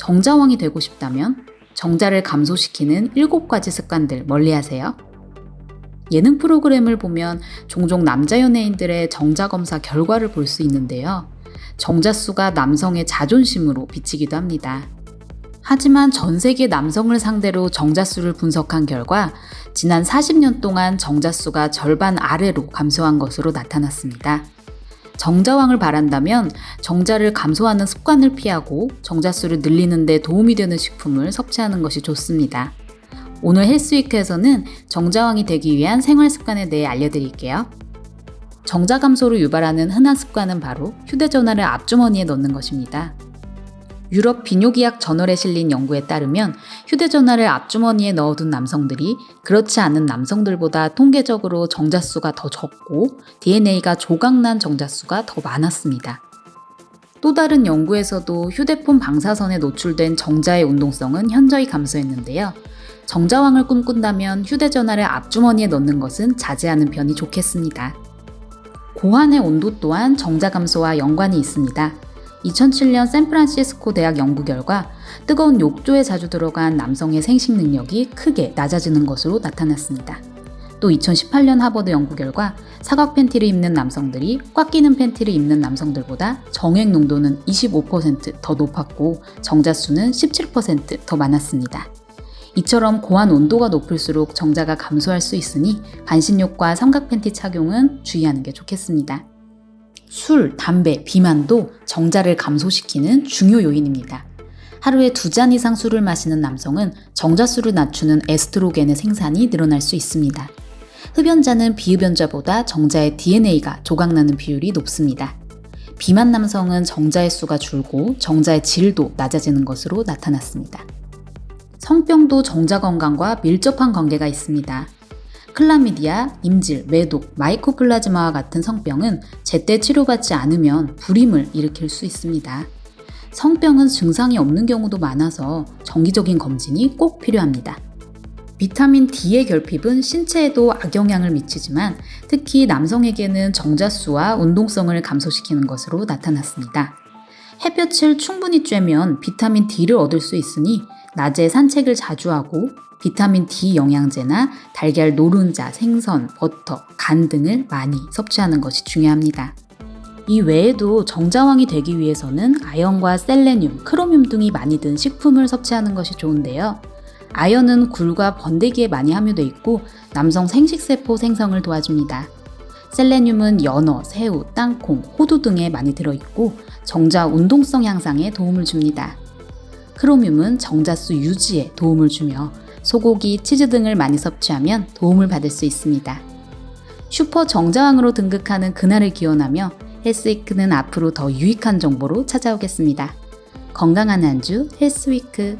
정자왕이 되고 싶다면 정자를 감소시키는 7가지 습관들 멀리 하세요. 예능 프로그램을 보면 종종 남자 연예인들의 정자 검사 결과를 볼 수 있는데요. 정자수가 남성의 자존심으로 비치기도 합니다. 하지만 전 세계 남성을 상대로 정자수를 분석한 결과 지난 40년 동안 정자수가 절반 아래로 감소한 것으로 나타났습니다. 정자왕을 바란다면 정자를 감소하는 습관을 피하고 정자수를 늘리는 데 도움이 되는 식품을 섭취하는 것이 좋습니다. 오늘 헬스위크에서는 정자왕이 되기 위한 생활 습관에 대해 알려드릴게요. 정자 감소를 유발하는 흔한 습관은 바로 휴대전화를 앞주머니에 넣는 것입니다. 유럽 비뇨기학 저널에 실린 연구에 따르면 휴대전화를 앞주머니에 넣어둔 남성들이 그렇지 않은 남성들보다 통계적으로 정자수가 더 적고 DNA가 조각난 정자수가 더 많았습니다. 또 다른 연구에서도 휴대폰 방사선에 노출된 정자의 운동성은 현저히 감소했는데요. 정자왕을 꿈꾼다면 휴대전화를 앞주머니에 넣는 것은 자제하는 편이 좋겠습니다. 고환의 온도 또한 정자 감소와 연관이 있습니다. 2007년 샌프란시스코 대학 연구 결과 뜨거운 욕조에 자주 들어간 남성의 생식 능력이 크게 낮아지는 것으로 나타났습니다. 또 2018년 하버드 연구 결과 사각 팬티를 입는 남성들이 꽉 끼는 팬티를 입는 남성들보다 정액 농도는 25%더 높았고 정자수는 17%더 많았습니다. 이처럼 고환 온도가 높을수록 정자가 감소할 수 있으니 반신욕과 삼각 팬티 착용은 주의하는 게 좋겠습니다. 술, 담배, 비만도 정자를 감소시키는 중요 요인입니다. 하루에 두 잔 이상 술을 마시는 남성은 정자수를 낮추는 에스트로겐의 생산이 늘어날 수 있습니다. 흡연자는 비흡연자보다 정자의 DNA가 조각나는 비율이 높습니다. 비만 남성은 정자의 수가 줄고 정자의 질도 낮아지는 것으로 나타났습니다. 성병도 정자 건강과 밀접한 관계가 있습니다. 클라미디아, 임질, 매독, 마이코플라즈마와 같은 성병은 제때 치료받지 않으면 불임을 일으킬 수 있습니다. 성병은 증상이 없는 경우도 많아서 정기적인 검진이 꼭 필요합니다. 비타민 D의 결핍은 신체에도 악영향을 미치지만 특히 남성에게는 정자수와 운동성을 감소시키는 것으로 나타났습니다. 햇볕을 충분히 쬐면 비타민 D를 얻을 수 있으니 낮에 산책을 자주 하고 비타민 D 영양제나 달걀 노른자, 생선, 버터, 간 등을 많이 섭취하는 것이 중요합니다. 이 외에도 정자왕이 되기 위해서는 아연과 셀레늄, 크로뮴 등이 많이 든 식품을 섭취하는 것이 좋은데요. 아연은 굴과 번데기에 많이 함유되어 있고 남성 생식세포 생성을 도와줍니다. 셀레늄은 연어, 새우, 땅콩, 호두 등에 많이 들어있고 정자 운동성 향상에 도움을 줍니다. 크로뮴은 정자수 유지에 도움을 주며 소고기, 치즈 등을 많이 섭취하면 도움을 받을 수 있습니다. 슈퍼 정자왕으로 등극하는 그날을 기원하며 헬스위크는 앞으로 더 유익한 정보로 찾아오겠습니다. 건강한 한주 헬스위크